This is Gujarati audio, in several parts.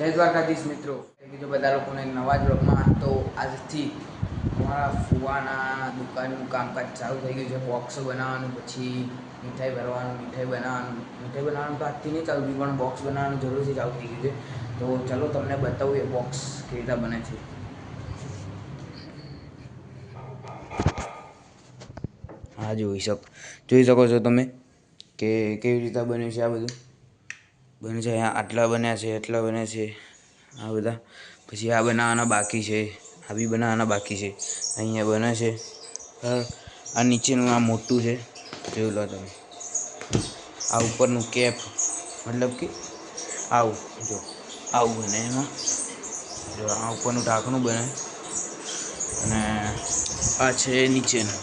જય દ્વારકાધીશ મિત્રો. બીજો બધા લોકોને નવા જ બ્લોગમાં તો આજથી અમારા ફુવાના દુકાનનું કામકાજ ચાલુ થઈ ગયું છે. બોક્સો બનાવવાનું, પછી મીઠાઈ ભરવાનું, મીઠાઈ બનાવવાનું. મીઠાઈ બનાવવાનું તો આજથી નહીં ચાલુ થયું, પણ બોક્સ બનાવવાનું જરૂરથી ચાલુ થઈ ગયું છે. તો ચલો તમને બતાવું એ બોક્સ કેવી રીતે બને છે. હા, જોઈ શકો જોઈ શકો છો તમે કે કેવી રીતે બન્યું છે આ બધું? બને છે, અહીંયા આટલા બન્યા છે, એટલા બન્યા છે. આ બધા. પછી આ બનાવવાના બાકી છે, આ બી બનાવવાના બાકી છે. અહીંયા બને છે. આ નીચેનું આ મોટું છે. જોઈ લો તમે. આ ઉપરનું કેપ. મતલબ કે આવું, જો. આવું બને એમાં. જો, આ ઉપરનું ઢાંકણું બને. અને આ છે નીચેનું.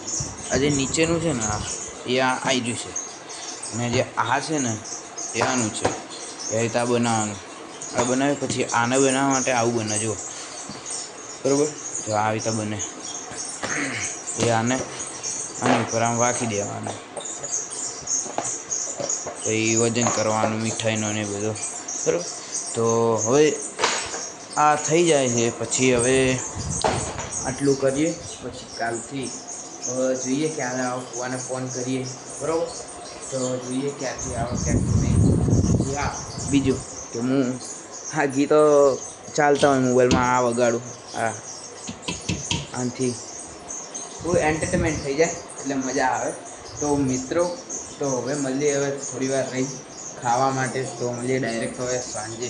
આ જે નીચેનું છે ને, આ, એ આ આવી ગયું છે. અને જે આ છે ને એ આનું છે. એ રીતે આ બનાવવાનું. આ બનાવે પછી આને બનાવવા માટે આવું બને જો બરાબર? જો આ રીતે બને. એ આને આની ઉપર આમ વાંકી દેવાનું. પછી વજન કરવાનું, મીઠાઈનો ને બધો. બરાબર? તો હવે આ થઈ જાય છે. પછી હવે આટલું કરીએ. પછી કાલથી જોઈએ ક્યારે આવો ફુવાને ફોન કરીએ. બરાબર? તો જોઈએ ક્યાંથી આવો, ક્યાંથી નહીં. હા. બીજું કે હું હા ગીતો ચાલતા હોય મોબાઈલમાં, આ વગાડું હા આનાથી થોડું એન્ટરટેનમેન્ટ થઈ જાય એટલે મજા આવે. તો મિત્રો, તો હવે મળીએ હવે થોડી વાર રહી ખાવા માટે, તો મળીએ ડાયરેક્ટ હવે સાંજે.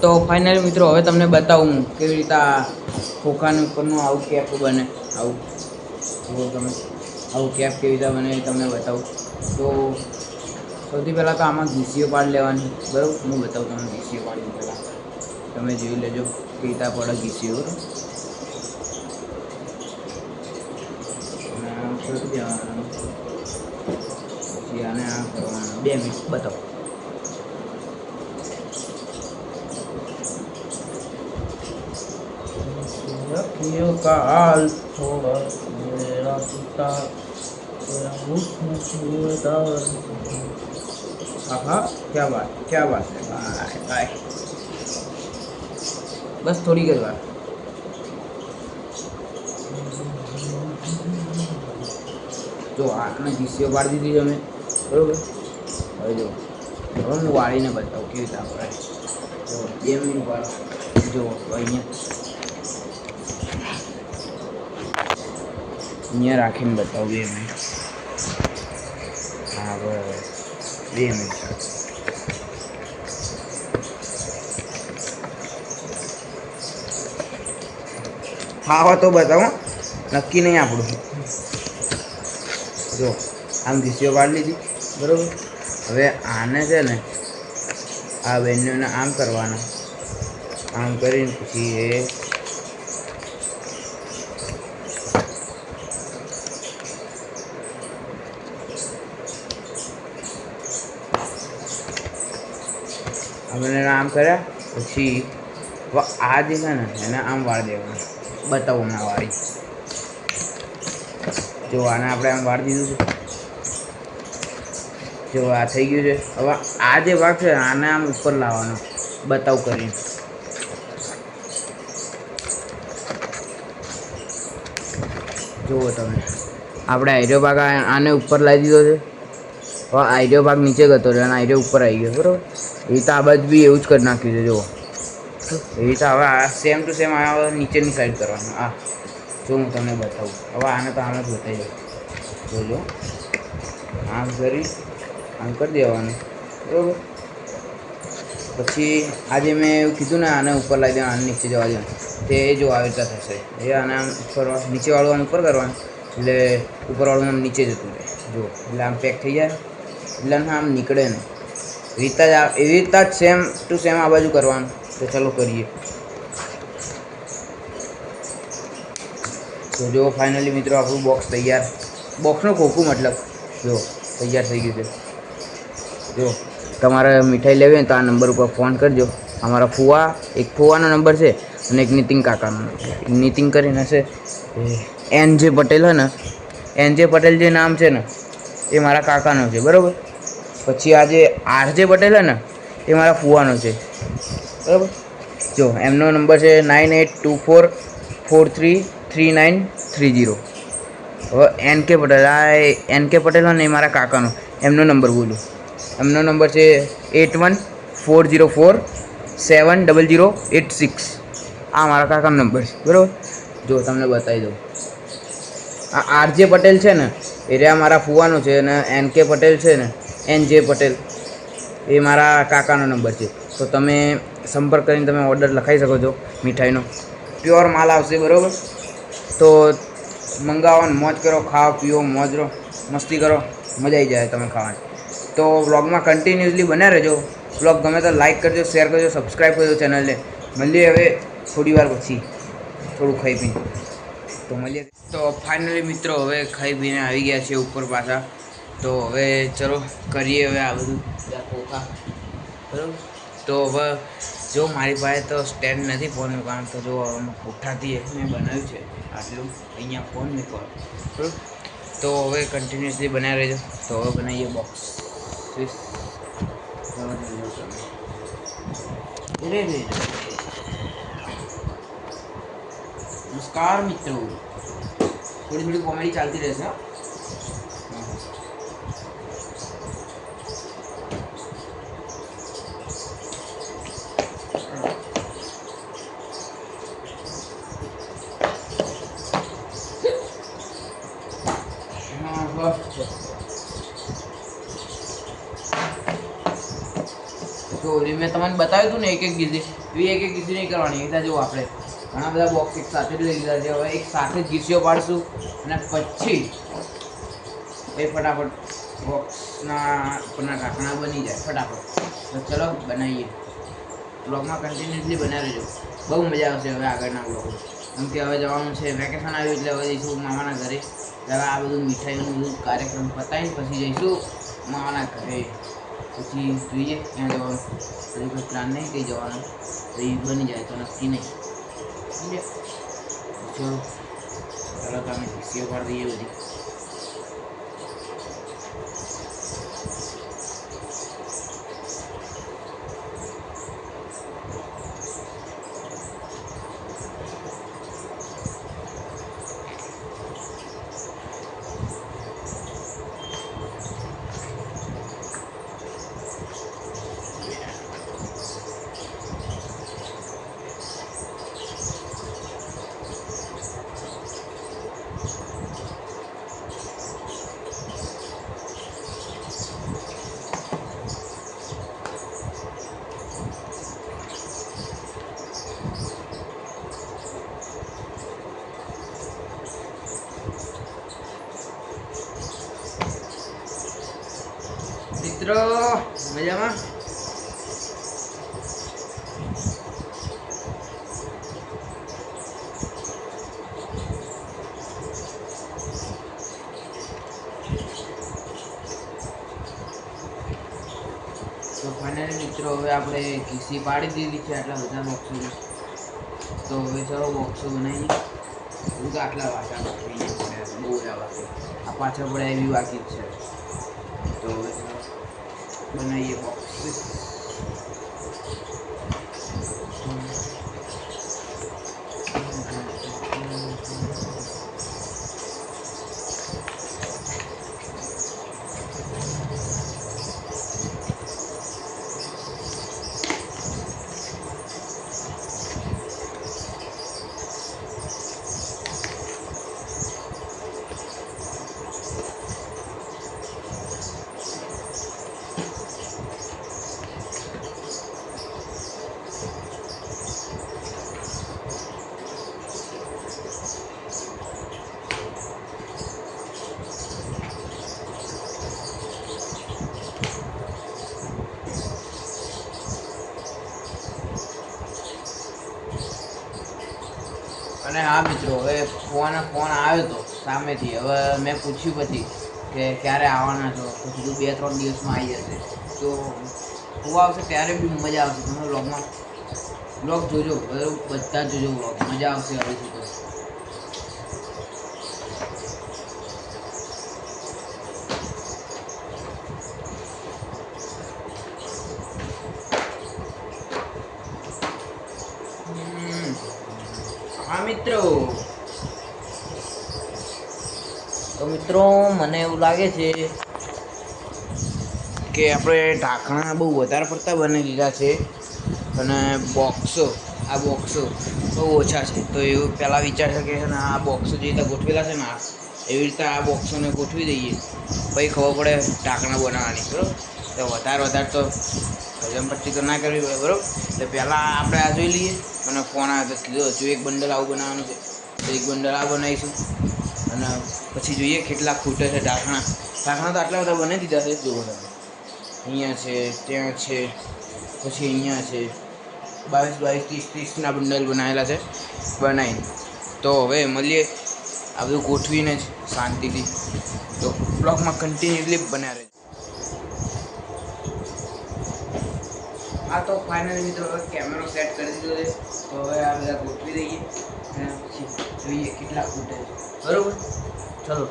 તો ફાઇનલી મિત્રો, હવે તમને બતાવું હું કેવી રીતે આ ખોખાનું ઉપરનું આવું કેપ બને, આવું. જુઓ તમે, આવું કેપ કેવી રીતે બને તમને બતાવું. તો સૌથી પહેલાં તો આમાં ઘીસીઓ પાડી લેવાની બરાબર હું બતાવું તમને ઘીસીઓ પાડી પહેલાં તમે જોઈ લેજો કેવી રીતે પડે ઘીસીઓ બરાબર અને આમ ફરી દેવાનું પછી આને આ કરવાનું બે મિનિટ બતાવો रखियो काल थोड़ा मेरा पिता तेरा मुख मुझदार आहा क्या बात क्या बात है बाय बाय बस थोड़ी कर बात જો આને ઘીસીઓ પાડી દીધી અમે બરોબર હવે જો હવે હું વાળીને બતાવું કેવી રીતે આપણે જો બે મિનિટ વાળો જો અહીંયા અહીંયા રાખીને બતાવું બે મિનિટ હા બરાબર બે ખાવા તો બતાવો નક્કી નહીં આપણું. જો, આમ ઘીસીઓ પાડી લીધી. બરાબર? હવે આને છે ને, આ બેનને આમ કરવાના. આમ કરીને પછી એ અમે આમ કર્યા, પછી આ જે છે ને, એને આમ વાળ દેવાનું. બતાવો હમણાં વાળી. જો આને આપણે આમ વાળી દીધું છે. જો આ થઈ ગયું છે. હવે આ જે ભાગ છે, આને આમ ઉપર લાવવાનો. બતાવ કરીને. જુઓ તમે. આપણે આઈડિયો ભાગ આને ઉપર લાવી દીધો છે. આઈડિયો ભાગ નીચે ગતો રહ્યો અને આઈડિયો ઉપર આવી ગયો, બરાબર? એ તો આ બાજુ બી એવું જ કરી નાખ્યું છે, જુઓ. એ તો હવે આ સેમ ટુ સેમ આ નીચેની સાઈડ કરવાનું. આ, જો હું તમને બતાવું. હવે આને તો આમ જ બતાવી દઉં. જોજો. આમ કરી આમ કરી દેવાનું. બરાબર? પછી આજે મેં એવું કીધું ને, આને ઉપર લાવી દેવાનું, આને નીચે જવા દેવાનું. તે જો આવી રીતે થશે. એ આને આમ ઉપર નીચેવાળું આમ ઉપર કરવાનું. એટલે ઉપરવાળું આમ નીચે જતું રહે. જો એટલે આમ પેક થઈ જાય. એટલે આમ નીકળે ને. રીતા જ એવી રીતના જ સેમ ટુ સેમ આ બાજુ કરવાનું. તો ચાલો કરીએ. તો જો ફાઇનલી મિત્રો આપણું બોક્સ તૈયાર. બોક્સનું ખોખું મતલબ. જો, તૈયાર થઈ ગયું છે. જો, તમારે મીઠાઈ લેવી હોય તો આ નંબર ઉપર ફોન કરજો. અમારા ફુવા, એક ફુવાનો નંબર છે અને એક નીતિન કાકાનો નીતિન કરીને હશે એન જે પટેલ હે ને, એન જે પટેલ જે નામ છે ને એ મારા કાકાનો છે, બરાબર? પછી આ જે આરજે પટેલ ને, એ મારા ફુવાનો છે, બરાબર? જો, એમનો નંબર છે nine eight two four four three three nine three zero હવે એન કે પટેલ, આ એન કે પટેલ ને, એ મારા કાકાનો, એમનો નંબર બોલું. એમનો નંબર છે eight one four zero four seven double zero eight six. આ મારા કાકાનો નંબર છે, બરાબર? જો, તમને બતાવી દઉં. આ આરજે પટેલ છે ને, એ રહ્યા મારા ફુવાનો છે અને એન કે પટેલ છે ને, એન જે પટેલ, એ મારા કાકાનો નંબર છે. તો તમે સંપર્ક કરીને તમે ઓર્ડર લખાઈ શકો છો મીઠાઈનો. પ્યોર માલ આવશે, બરાબર? તો મંગાવો મોજ કરો, ખાઓ, પીઓ, મોજ રહો, મસ્તી કરો, મજા આવી જાય તમે ખાવાની. તો વ્લોગમાં કન્ટિન્યુઅસલી બન્યા રહેજો. વ્લોગ ગમે તો લાઈક કરજો શેર કરજો સબસ્ક્રાઈબ કરજો ચેનલને મળીએ હવે થોડી વાર પછી. થોડું ખાઈ પીને. તો મળીએ. તો ફાઇનલી મિત્રો હવે ખાઈ પીને આવી ગયા છે ઉપર પાછા. તો હવે ચલો કરીએ હવે આ બધું. પોખા બરાબર તો હવે જો મારી પાસે તો સ્ટેન્ડ નથી ફોનનું કારણ તો જો હવે પુઠ્ઠાથી મેં બનાવ્યું છે આટલું. અહીંયા ફોન મૂકવાનો બરાબર? તો હવે કન્ટિન્યુઅસલી બનાવી રહેજો. તો હવે બનાવીએ બોક્સ રે રે નમસ્કાર મિત્રો. થોડી થોડી કોમેડી ચાલતી રહેશે. તો મેં તમને બતાવ્યું હતું ને એક એક ગીઝી એવી એક એક ગીઝી નહીં કરવાની, એ જો આપણે. ઘણા બધા બોક્સ એક સાથે લઈ લીધા છે. હવે એક સાથે જ ગીસીઓ પાડશું અને પછી એ ફટાફટ બોક્સના ઉપરના ઢાંકણા બની જાય ફટાફટ. તો ચલો બનાવીએ. બ્લોગમાં કન્ટિન્યુઅસલી બનાવી રહેજો બહુ મજા આવશે હવે આગળના બ્લોગમાં કેમ કે હવે જવાનું છે વેકેશન આવ્યું એટલે હવે જઈશું મામાના ઘરે. હવે આ બધું મીઠાઈનું બધું કાર્યક્રમ પતાવીને પછી જઈશું મામાના ઘરે. પછી જોઈએ ક્યાં જવાનું. હજી કોઈ પ્લાન નહીં કંઈ જવાનું. એ બની જાય તો નક્કી નહીં. સમજ્યા? ચલો ચાલો તો અમે રિસીવ કરી દઈએ બધી મિત્રો મજામાં તો ફાઇનલી મિત્રો, હવે આપણે ખીસી પાડી દીધી છે આટલા બધા બોક્સોની તો હવે ચલો બોક્સો બનાવીએ. હું તો આટલા વાટા બહુ બાકી આ પાછળ પડ્યા એવી વાકી છે. તો હવે બનાવીએ. અને હા મિત્રો, હવે ફોન ફોન આવ્યો હતો સામેથી. હવે મેં પૂછ્યું પછી કે ક્યારે આવવાના છો? તો બે, ત્રણ દિવસમાં આવી જશે. તો હું આવશે ત્યારે બી મજા આવશે. તમે બ્લોગમાં બ્લોગ જોજો. બધા જોજો બ્લોગ મજા આવશે હવે મિત્રો. તો મિત્રો, મને એવું લાગે છે કે આપણે ઢાંકણા બહુ વધારે પડતા બની લીધા છે અને બોક્સો, આ બોક્સો બહુ ઓછા છે. તો એવું પહેલાં વિચાર છે કે આ બોક્સો જે રીતે ગોઠવેલા છે ને, આ એવી રીતે આ બોક્સોને ગોઠવી દઈએ. પછી ખબર પડે ઢાંકણા બનાવવાની, બરાબર? તો વધારે વધારે તો હજમ પટ્ટી તો ના કરવી પડે, બરાબર? એટલે પહેલાં આપણે આ જોઈ લઈએ. મને ફોન આવ્યો તો કીધું, હજુ એક બંડલ આવું બનાવવાનું છે. તો એક બંડલ આ બનાવીશું. અને પછી જોઈએ કેટલા ખૂટે છે ઢાંકણા. ઢાંકણા તો આટલા બધા બનાવી દીધા છે જુઓ તમે અહીંયા છે, ત્યાં છે, પછી અહીંયા છે. બાવીસ બાવીસ ત્રીસ ત્રીસના બંડલ બનાવેલા છે, બનાવીને. તો હવે મળીએ. આ બધું ગોઠવીને જ શાંતિથી તો બ્લોગમાં કન્ટિન્યુઅસલી બન્યા રહે આ તો ફાઇનલી મિત્રો હવે કેમેરો સેટ કરી દીધો છે. તો હવે આ બધા ગોઠવી દઈએ. અને પછી જોઈએ કેટલા ફૂટે છે બરાબર? ચલો.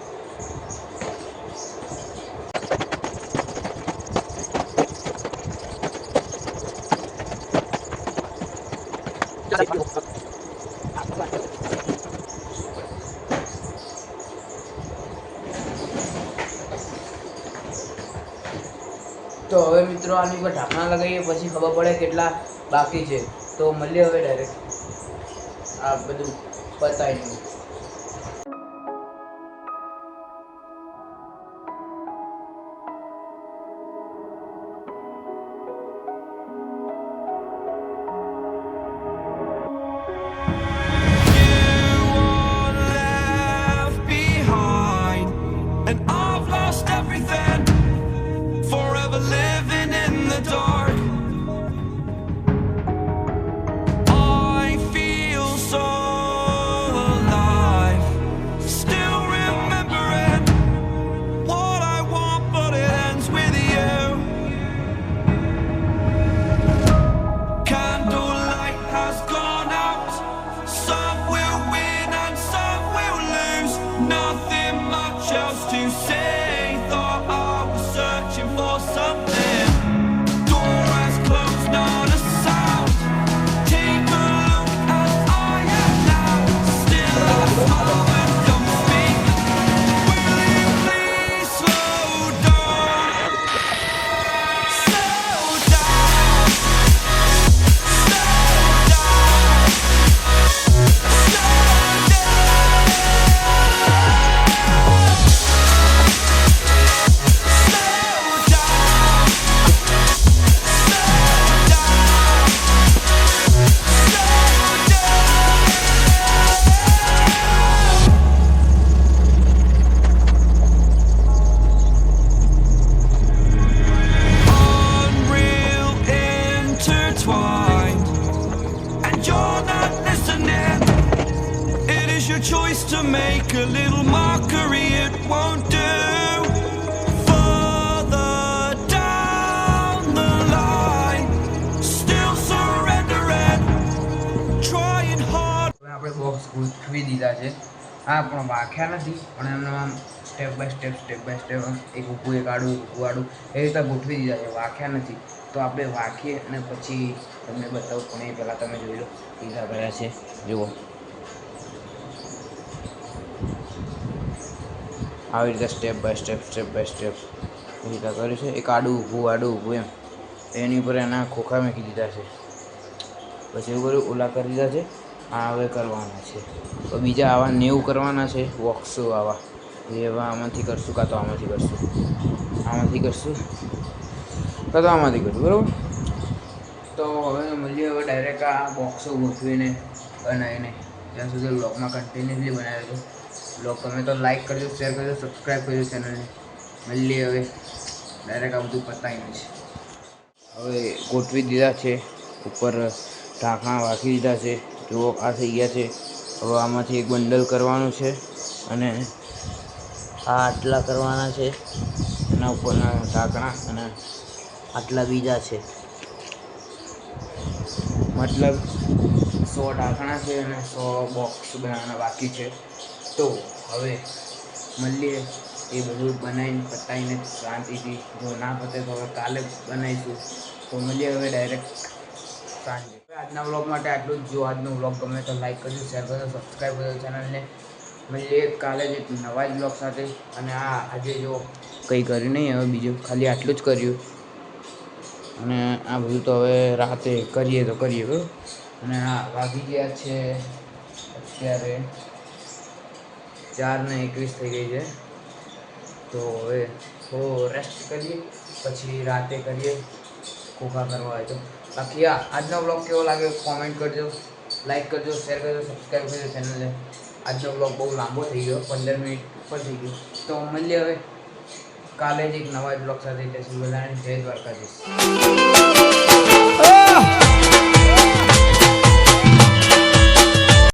તો હવે મિત્રો આની ઉપર ઢાંકણા લગાવીએ, પછી ખબર પડે કેટલા બાકી છે. તો મળીએ હવે ડાયરેક્ટ આ બધું પતાવીને Nothing to make a little mockery, it won't do. Further down the line, still surrendering, trying hard. હવે આપણે બોક્સ ગોઠવી દીધા છે હા પણ વાખ્યા નથી પણ એમને આમ step by step step by step એક ઊભું એક આડું એક ઊભું આડું એ રીતે ગોઠવી દીધા છે વાખ્યા નથી તો આપણે વાંખીએ અને પછી તમને બતાવું પણ એ પહેલાં તમે જોઈ લો પીઝા કર્યા છે જુઓ આવી રીતે step by step step by step એ રીતે કર્યું છે. એક આડું ઊભું આડું ઊભું એમ. એની ઉપર એના ખોખા મૂકી દીધા છે. પછી એવું કર્યું, ઓલા કરી દીધા છે. આ હવે કરવાના છે. તો બીજા આવા નેવું કરવાના છે વોક્સો આવા. એવા આમાંથી કરશું કાં તો આમાંથી કરશું? આમાંથી કરશું? કાં તો આમાંથી કરશું, બરાબર? તો હવે મળીએ હવે ડાયરેક્ટ આ બોક્સો ગોઠવીને બનાવીને. ત્યાં સુધી બ્લોગમાં કન્ટિન્યુઅસલી બનાવ્યો દો બ્લોગ તમે તો લાઈક કરજો શેર કરજો સબસ્ક્રાઈબ કરજો ચેનલને મળીએ હવે. ડાયરેક્ટ આ બધું પતાવીને છે હવે ગોઠવી દીધા છે. ઉપર ઢાંકણા વાંકી દીધા છે. જુઓ, આ થઈ ગયા છે. હવે આમાંથી એક બંડલ કરવાનું છે અને આ આટલા કરવાના છે. એના ઉપરના ઢાંકણા અને આટલા બીજા છે. મતલબ સો ઢાંકણા છે અને સો બોક્સ બનાવવાના બાકી છે. તો હવે મળીએ. એ બધું બનાવીને પતાવીને શાંતિથી. જો ના પતે તો હવે કાલે બનાવીશું. તો મળીએ હવે ડાયરેક્ટ સાંજે. આજના વ્લોગ માટે આટલું જ. જો આજનો વ્લોગ ગમે તો લાઈક કરજો શેર કરજો સબસ્ક્રાઈબ કરજો ચેનલને મળીએ કાલે જ નવા જ વ્લોગ સાથે. અને આ આજે જો કંઈ કર્યું નહીં, હવે બીજું ખાલી આટલું જ કર્યું. અને આ બધું તો હવે રાતે કરીએ તો કરીએ, બરાબર? અને આ વાગી ગયા છે અત્યારે ચાર ને એકવીસ થઈ ગઈ છે. તો હવે થોડો રેસ્ટ કરીએ, પછી રાતે કરીએ ખોખા કરવા હોય તો. બાકી આ આજનો બ્લોગ કેવો લાગે કોમેન્ટ કરજો લાઈક કરજો શેર કરજો સબસ્ક્રાઈબ કરજો ચેનલને આજનો બ્લોગ બહુ લાંબો થઈ ગયો, પંદર મિનિટ ઉપર થઈ ગયો. તો મળીએ હવે. કાલે જ એક નવા બ્લોગ સાથે. ત્યાં સુધી બધાને જય દ્વારકાધીશ.